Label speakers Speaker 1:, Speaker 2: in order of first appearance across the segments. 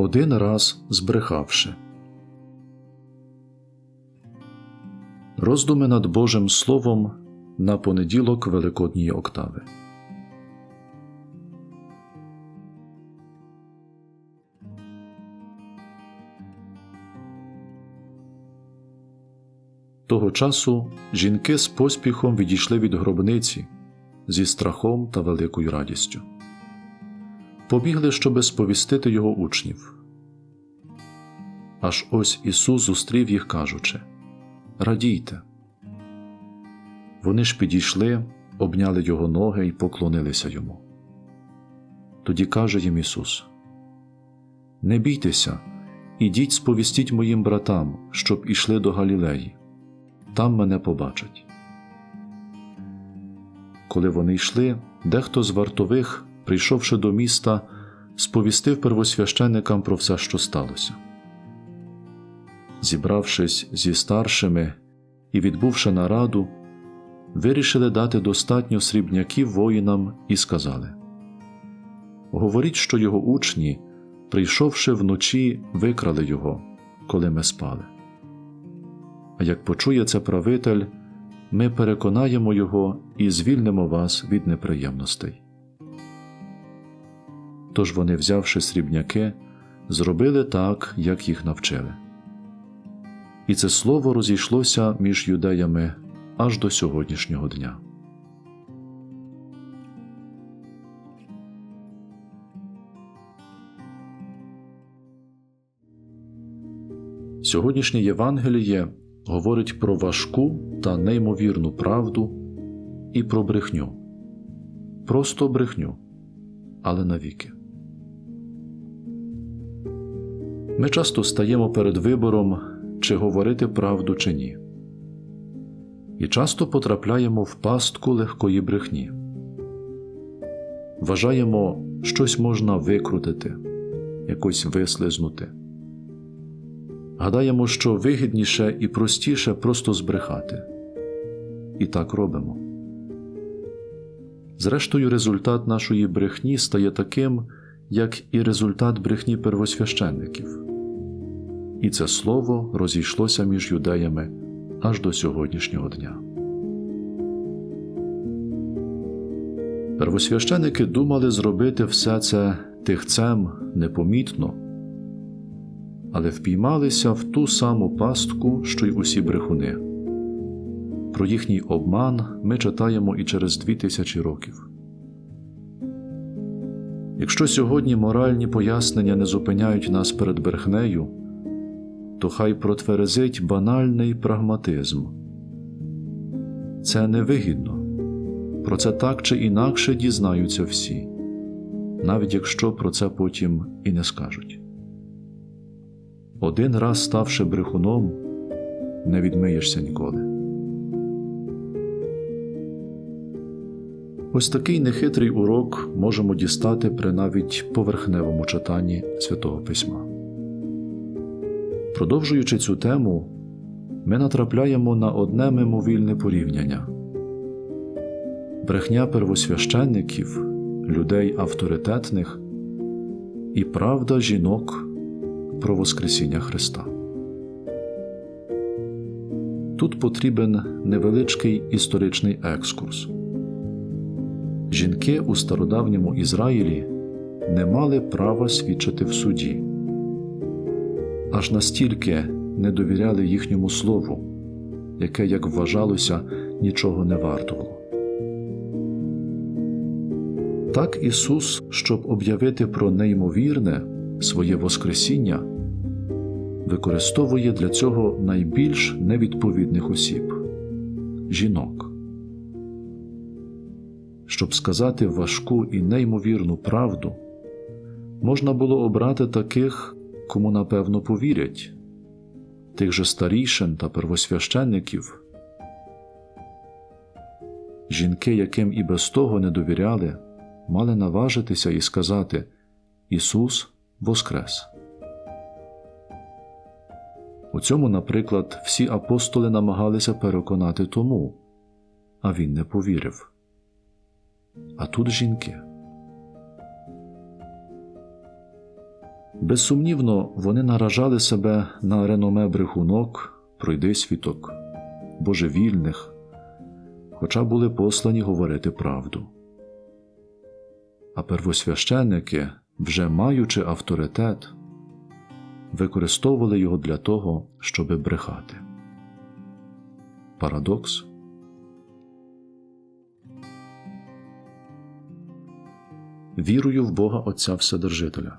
Speaker 1: один раз збрехавши. Роздуми над Божим Словом на понеділок Великодньої октави. Того часу жінки з поспіхом відійшли від гробниці зі страхом та великою радістю. Побігли, щоби сповістити його учнів. Аж ось Ісус зустрів їх, кажучи Радійте. Вони ж підійшли, обняли його ноги і поклонилися йому. Тоді каже їм Ісус: Не бійтеся, ідіть сповістіть моїм братам, щоб ішли до Галілеї, там мене побачать. Коли вони йшли, дехто з вартових, прийшовши до міста, сповістив первосвященикам про все, що сталося. Зібравшись зі старшими і відбувши нараду, вирішили дати достатньо срібняків воїнам і сказали Говоріть, що його учні, прийшовши вночі, викрали його, коли ми спали. А як почує це правитель, ми переконаємо його і звільнимо вас від неприємностей. Тож вони, взявши срібняки, зробили так, як їх навчили. І це слово розійшлося між юдеями аж до сьогоднішнього дня. Сьогоднішнє Євангеліє говорить про важку та неймовірну правду і про брехню, просто брехню, але навіки. Ми часто стаємо перед вибором, чи говорити правду, чи ні, і часто потрапляємо в пастку легкої брехні. Вважаємо, щось можна викрутити, якось вислизнути. Гадаємо, що вигідніше і простіше просто збрехати. І так робимо. Зрештою, результат нашої брехні стає таким, як і результат брехні первосвященників. І це слово розійшлося між юдеями аж до сьогоднішнього дня. Первосвященики думали зробити все це тихцем непомітно але впіймалися в ту саму пастку, що й усі брехуни. Про їхній обман ми читаємо і через дві тисячі років. Якщо сьогодні моральні пояснення не зупиняють нас перед брехнею, то хай протверезить банальний прагматизм. Це невигідно, про це так чи інакше дізнаються всі, навіть якщо про це потім і не скажуть. Один раз ставши брехуном, не відмиєшся ніколи. Ось такий нехитрий урок можемо дістати при навіть поверхневому читанні Святого Письма. Продовжуючи цю тему, ми натрапляємо на одне мимовільне порівняння брехня первосвященників, людей авторитетних і правда жінок про Воскресіння Христа. Тут потрібен невеличкий історичний екскурс. Жінки у стародавньому Ізраїлі не мали права свідчити в суді, аж настільки не довіряли їхньому слову, яке, як вважалося, нічого не вартувало. Так Ісус, щоб об'явити про неймовірне своє Воскресіння, використовує для цього найбільш невідповідних осіб жінок. Щоб сказати важку і неймовірну правду, можна було обрати таких, кому напевно повірять, тих же старішин та первосвященників. Жінки, яким і без того не довіряли, мали наважитися і сказати Ісус Воскрес. У цьому, наприклад, всі апостоли намагалися переконати тому, а він не повірив. А тут жінки. Безсумнівно, вони наражали себе на реноме брехунок, пройдисвіток, божевільних, хоча були послані говорити правду. А первосвященники, вже маючи авторитет, використовували його для того, щоби брехати. Парадокс. Вірую в Бога Отця Вседержителя,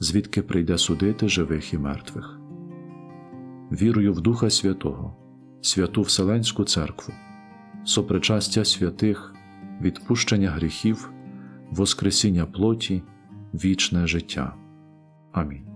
Speaker 1: звідки прийде судити живих і мертвих. Вірую в Духа Святого, святу Вселенську Церкву, сопричастя святих, відпущення гріхів, воскресіння плоті, вічне життя. Амінь.